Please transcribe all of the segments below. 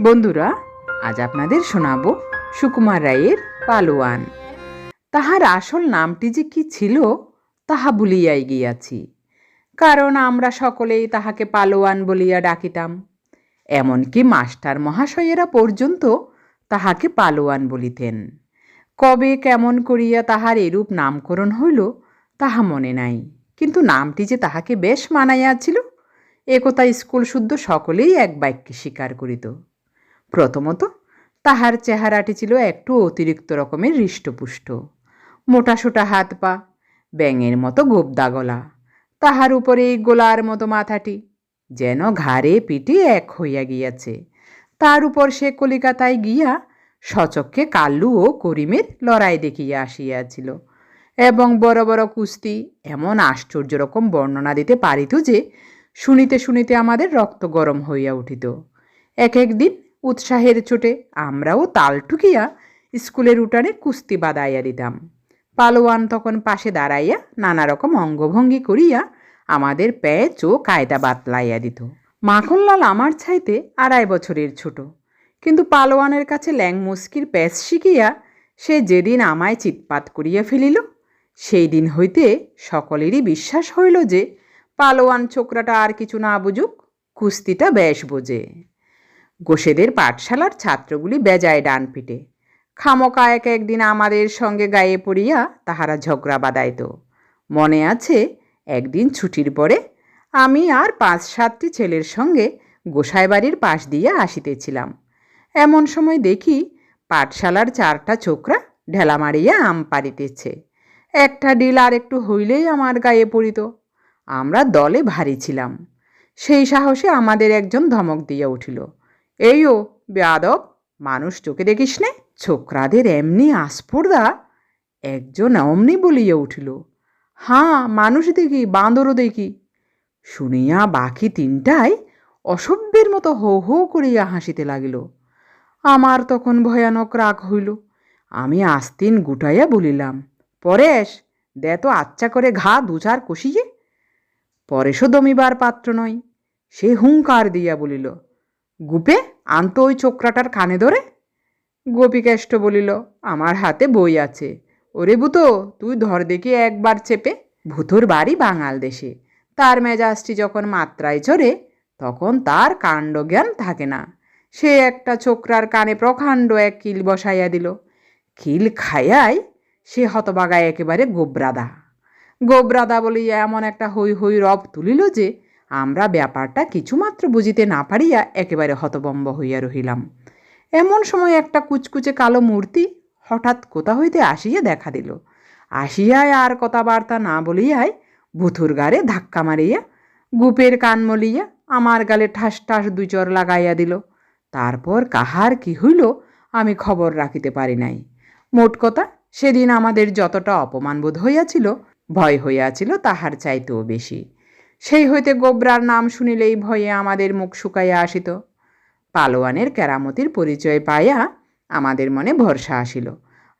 বন্ধুরা, আজ আপনাদের শোনাবো সুকুমার রায়ের পালোয়ান। তাহার আসল নামটি যে কি ছিল, তাহা ভুলিয়াই গিয়াছি। কারণ আমরা সকলেই তাহাকে পালোয়ান বলিয়া ডাকিতাম। এমনকি মাস্টার মহাশয়েরা পর্যন্ত তাহাকে পালোয়ান বলিতেন। কবে কেমন করিয়া তাহার এরূপ নামকরণ হইল, তাহা মনে নাই। কিন্তু নামটি যে তাহাকে বেশ মানাইয়াছিল, একথা স্কুল শুদ্ধ সকলেই এক বাক্যে স্বীকার করিত। প্রথমত, তাহার চেহারাটি ছিল একটু অতিরিক্ত রকমের হৃষ্টপুষ্ট। মোটাসোটা হাত পা, ব্যাঙের মতো গোবদা গলা তাহার উপরে এই গোলার মতো মাথাটি, যেন ঘাড়ে পিঠে এক হইয়া গিয়াছে। তার উপর সে কলিকাতায় গিয়া সচক্ষে কাল্লু ও করিমের লড়াই দেখিয়া আসিয়াছিল এবং বড় বড় কুস্তি, এমন আশ্চর্য রকম বর্ণনা দিতে পারিত যে, শুনিতে শুনিতে আমাদের রক্ত গরম হইয়া উঠিত। এক একদিন উৎসাহের চোটে আমরাও তাল ঠুকিয়া স্কুলের উঠানে কুস্তি বাদাইয়া দিতাম। পালোয়ান তখন পাশে দাঁড়াইয়া নানা রকম অঙ্গভঙ্গি করিয়া আমাদের প্যাচ ও কায়দা বাতলাইয়া দিত। মাখনলাল আমার ছাইতে আড়াই বছরের ছোট। কিন্তু পালোয়ানের কাছে ল্যাং মুস্কির প্যাচ শিখিয়া সে যেদিন আমায় চিৎপাত করিয়া ফেলিল, সেই দিন হইতে সকলেরই বিশ্বাস হইল যে পালোয়ান ছোকরাটা আর কিছু না বুঝুক, কুস্তিটা বেশ বোঝে। গোসেদের পাঠশালার ছাত্রগুলি বেজায় ডান পিটে খামকা এক একদিন আমাদের সঙ্গে গায়ে পড়িয়া তাহারা ঝগড়া বাদাইত মনে আছে, একদিন ছুটির পরে আমি আর পাঁচ সাতটি ছেলের সঙ্গে গোসাই বাড়ির পাশ দিয়ে আসিতেছিলাম। এমন সময় দেখি পাঠশালার চারটা ছোকরা ঢেলা মারিয়া আম পারিতেছে একটা ডিল আর একটু হইলেই আমার গায়ে পড়িত। আমরা দলে ভারী ছিলাম। সেই সাহসে আমাদের একজন ধমক দিয়া উঠিল এই ও বেয়াদব, মানুষ চোখে দেখিস নে, ছোকরাদের এমনি আস্পর্দা একজন অমনি বলিয়া উঠিল, হাঁ, মানুষ দেখি বাঁদরও দেখি। শুনিয়া বাকি তিনটায় অসভ্যের মতো হো হো করিয়া হাসিতে লাগিল। আমার তখন ভয়ানক রাগ হইল। আমি আস্তিন গুটাইয়া বলিলাম, পরেশ, দে তো আচ্ছা করে ঘা দু চার কষিয়ে পরেশও দমিবার পাত্র নয়। সে হুঙ্কার দিয়া বলিল গুপে আনতো ওই চোকরাটার কানে ধরে। গোপীকেষ্ট বলিল, আমার হাতে বই আছে। ওরে ভূতো, তুই ধর দেখি একবার চেপে। ভূতোর বাড়ি বাঙাল দেশে। তার মেজাজটি যখন মাত্রায় চড়ে তখন তার কাণ্ডজ্ঞান থাকে না। সে একটা ছোকরার কানে প্রকাণ্ড এক কিল বসাইয়া দিল। কিল খাইয়াই সে হতবাগায় একেবারে গোবরাদা। গোবরাদা বলিয়া এমন একটা হই হই রব তুলিল যে আমরা ব্যাপারটা কিছুমাত্র বুঝিতে না পারিয়া একেবারে হতবম্ব হইয়া রহিলাম। এমন সময় একটা কুচকুচে কালো মূর্তি হঠাৎ কোথা হইতে আসিয়া দেখা দিল। আসিয়ায় আর কথাবার্তা না বলিয়াই ভুথুর গাড়ে ধাক্কা মারিয়া, গুপের কান মলিয়া আমার গালে ঠাস ঠাস দুই চর লাগাইয়া দিল। তারপর কাহার কি হইল আমি খবর রাখিতে পারি নাই। মোট কথা, সেদিন আমাদের যতটা অপমানবোধ হইয়াছিল, ভয় হইয়াছিল তাহার চাইতেও বেশি। সেই হইতে গোবরার নাম শুনিলেই ভয়ে আমাদের মুখ শুকাইয়া আসিত। পালোয়ানের কেরামতির পরিচয় পাইয়া আমাদের মনে ভরসা আসিল।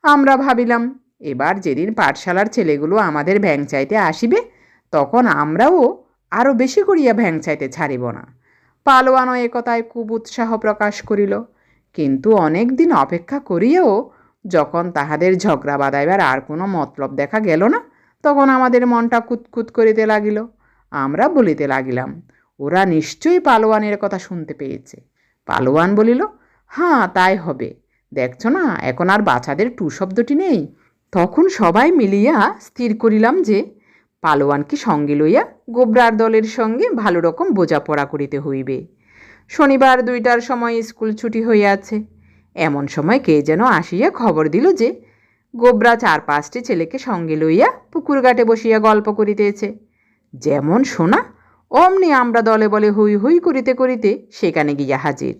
আমরা ভাবিলাম, এবার যেদিন পাঠশালার ছেলেগুলো আমাদের ভ্যাং চাইতে আসিবে, তখন আমরাও আরও বেশি করিয়া ভ্যাং চাইতে ছাড়িব না। পালোয়ানও একথায় খুব উৎসাহ প্রকাশ করিল। কিন্তু অনেক দিন অপেক্ষা করিয়াও যখন তাহাদের ঝগড়া বাদাইবার আর কোনো মতলব দেখা গেল না, তখন আমাদের মনটা কুতকুত করিতে লাগিল। আমরা বলিতে লাগিলাম, ওরা নিশ্চয়ই পালোয়ানের কথা শুনতে পেয়েছে। পালোয়ান বলিল হ্যাঁ তাই হবে। দেখছ না, এখন আর বাচ্চাদের টু শব্দটি নেই। তখন সবাই মিলিয়া স্থির করিলাম যে, পালোয়ানকে সঙ্গে লইয়া গোবরার দলের সঙ্গে ভালো রকম বোঝাপড়া করিতে হইবে। শনিবার দুইটার সময় স্কুল ছুটি হইয়াছে। এমন সময় কে যেন আসিয়া খবর দিল যে, গোবরা চার পাঁচটি ছেলেকে সঙ্গে লইয়া পুকুর ঘাটে বসিয়া গল্প করিতেছে। যেমন শোনা, অমনি আমরা দলে বলে হুই হুই করিতে করিতে সেখানে গিয়া হাজির।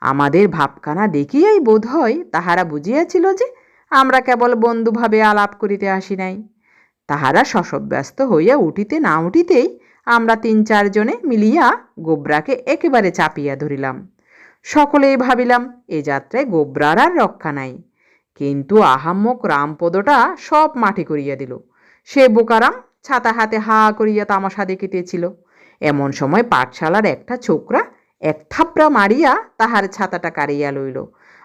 আমাদের ভাবখানা দেখিয়াই বোধ হয় তাহারা বুঝিয়াছিল যে আমরা কেবল বন্ধুভাবে আলাপ করিতে আসি নাই। তাহারা শশব্যস্ত হইয়া উঠিতে না উঠিতেই আমরা তিন চারজনে মিলিয়া গোবরাকে একেবারে চাপিয়া ধরিলাম। সকলেই ভাবিলাম, এ যাত্রায় গোবরার আর রক্ষা নাই। কিন্তু আহাম্মক রামপদটা সব মাটি করিয়া দিল। সে বোকারাম ছাতা হাতে হা করিয়া তামাশা দেখিতেছিল। এমন সময় পাঠশালার একটা ছোকরা এক থাপড়া মারিয়া তাহার ছাতাটা কাড়িয়া লইল।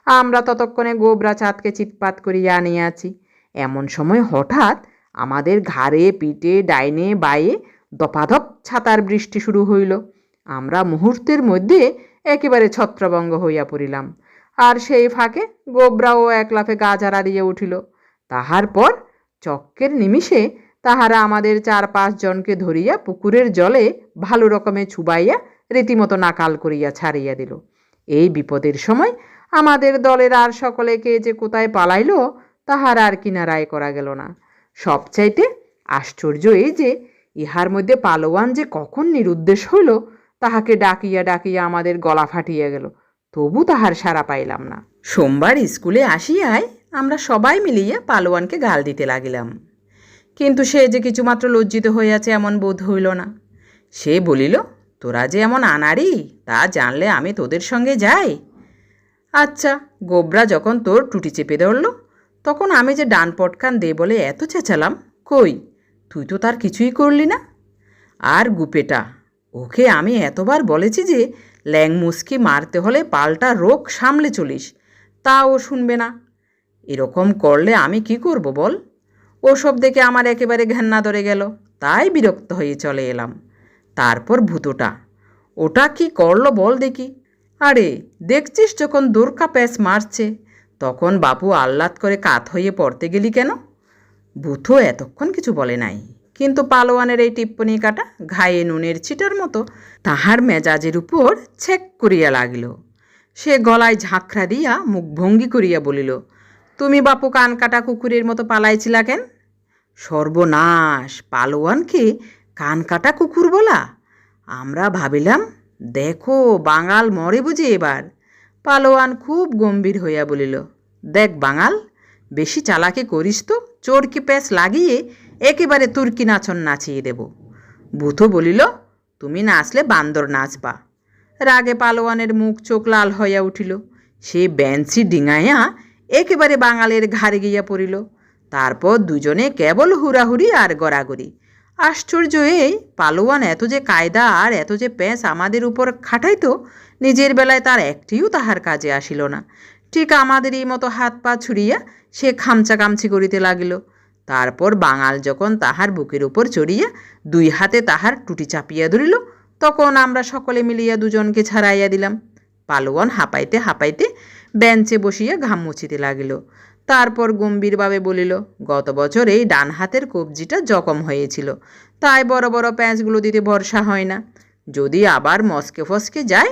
আমরা ততক্ষণে গোবরা চাঁদকে চিৎপাত করিয়া আনিয়াছি। এমন সময় হঠাৎ আমাদের ঘাড়ে, পিঠে, ডাইনে, বায়ে দপাধপ ছাতার বৃষ্টি শুরু হইল। আমরা মুহূর্তের মধ্যে একেবারে ছত্রভঙ্গ হইয়া পড়িলাম। আর সেই ফাঁকে গোবরাও এক লাফে গা ঝাড়া দিয়ে উঠিল। তাহার পর চক্কের নিমিষে তাহারা আমাদের চার পাঁচ জনকে ধরিয়া পুকুরের জলে ভালো রকমে ছুবাইয়া রীতিমতো নাকাল করিয়া ছাড়িয়া দিল। এই বিপদের সময় আমাদের দলের আর সকলে কে যে কোথায় পালাইল, তাহার আর কিনারায় করা গেল না। সবচাইতে আশ্চর্য এই যে, ইহার মধ্যে পালোয়ান যে কখন নিরুদ্দেশ হইল, তাহাকে ডাকিয়া ডাকিয়া আমাদের গলা ফাটিয়া গেল। তবু তাহার সারা পাইলাম না। সোমবার স্কুলে আসিয়াই আমরা সবাই মিলিয়া পালোয়ানকে গাল দিতে লাগিলাম। কিন্তু সে যে কিছুমাত্র লজ্জিত হইয়াছে এমন বোধ হইল না। সে বলিল, তোরা যে এমন আনারি তা জানলে আমি তোদের সঙ্গে যাই? আচ্ছা গোবরা যখন তোর টুটি চেপে ধরল, তখন আমি যে ডান পটকান দে বলে এত চেঁচালাম, কই? তুই তো তার কিছুই করলি না? আর গুপেটা, ওকে আমি এতবার বলেছি যে ল্যাং মুসকি মারতে হলে পাল্টা রোগ সামলে চলিস, তা ও শুনবে না। এরকম করলে আমি কি করব বল? ওসব দেখে আমার একেবারে ঘেন্না ধরে গেল। তাই বিরক্ত হয়ে চলে এলাম। তারপর ভূতটা, ওটা কি করল বল দেখি। আরে, দেখছিস যখন দোরকা প্যাস মারছে, তখন বাপু আহ্লাদ করে কাত হয়ে পড়তে গেলি কেন? ভূতো এতক্ষণ কিছু বলে নাই, কিন্তু পালোয়ানের এই টিপ্পনি কাটা ঘায়ে নুনের ছিটার মতো তাহার মেজাজের উপর ছেক করিয়া লাগিল। সে গলায় ঝাঁকড়া দিয়া মুখ ভঙ্গি করিয়া বলিল তুমি বাপু কান কাটা কুকুরের মতো পালাইছিলা কেন? সর্বনাশ পালোয়ানকে কান কাটা কুকুর বলা? আমরা ভাবিলাম, দেখো, বাঙাল মরে বুঝি এবার। পালোয়ান খুব গম্ভীর হইয়া বলিল, দেখ বাঙাল, বেশি চালাকি করিস তো, চোরকি প্যাঁচ লাগিয়ে একেবারে তুর্কি নাচন নাচিয়ে দেব। ভূতো বলিল, তুমি নাচলে বান্দর নাচবা। রাগে পালোয়ানের মুখ চোখ লাল হইয়া উঠিল, সে বেঞ্চি ডিঙাইয়া একেবারে বাঙালের ঘাড়ে গিয়া পড়িল। তারপর দুজনে কেবল হুড়াহুড়ি আর গড়াগড়ি। আশ্চর্য এই পালোয়ান এত যে কায়দা আর এত যে প্যাঁচ আমাদের উপর খাটাইতো, নিজের বেলায় তার একটিও তাহার কাজে আসিল না। ঠিক আমাদেরই মতো হাত পা ছুড়িয়া সে খামচা কামচি করিতে লাগিল। তারপর বাঙাল যখন তাহার বুকের উপর চড়িয়া দুই হাতে তাহার টুটি চাপিয়া ধরিল, তখন আমরা সকলে মিলিয়া দুজনকে ছাড়াইয়া দিলাম। পালোয়ান হাঁপাইতে হাঁপাইতে বেঞ্চে বসিয়া ঘাম মুছিতে লাগিল। তারপর গম্ভীরভাবে বলিল, গত বছর এই ডান হাতের কবজিটা জখম হয়েছিল। তাই বড় বড় প্যাঁচগুলো দিতে ভরসা হয় না। যদি আবার মস্কে ফসকে যায়,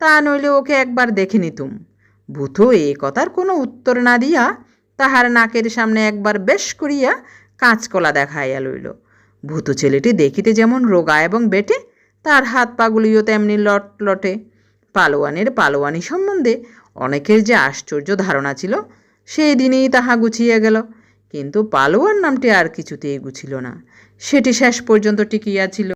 তা নইলে ওকে একবার দেখে নিতুম। ভূত, এ কথার কোনো উত্তর না দিয়া তাহার নাকের সামনে একবার বেশ করিয়া কাঁচকলা দেখাইয়া লইল। ভূত ছেলেটি দেখিতে যেমন রোগা এবং বেটে, তার হাত পাগুলিও তেমনি লট লটে পালোয়ানের পালোয়ানি সম্বন্ধে অনেকের যে আশ্চর্য ধারণা ছিল সেই দিনেই তাহা গুছিয়ে গেল। কিন্তু পালোয়ার নামটি আর কিছুতেই গুছিল না। সেটি শেষ পর্যন্ত টিকিয়া ছিল।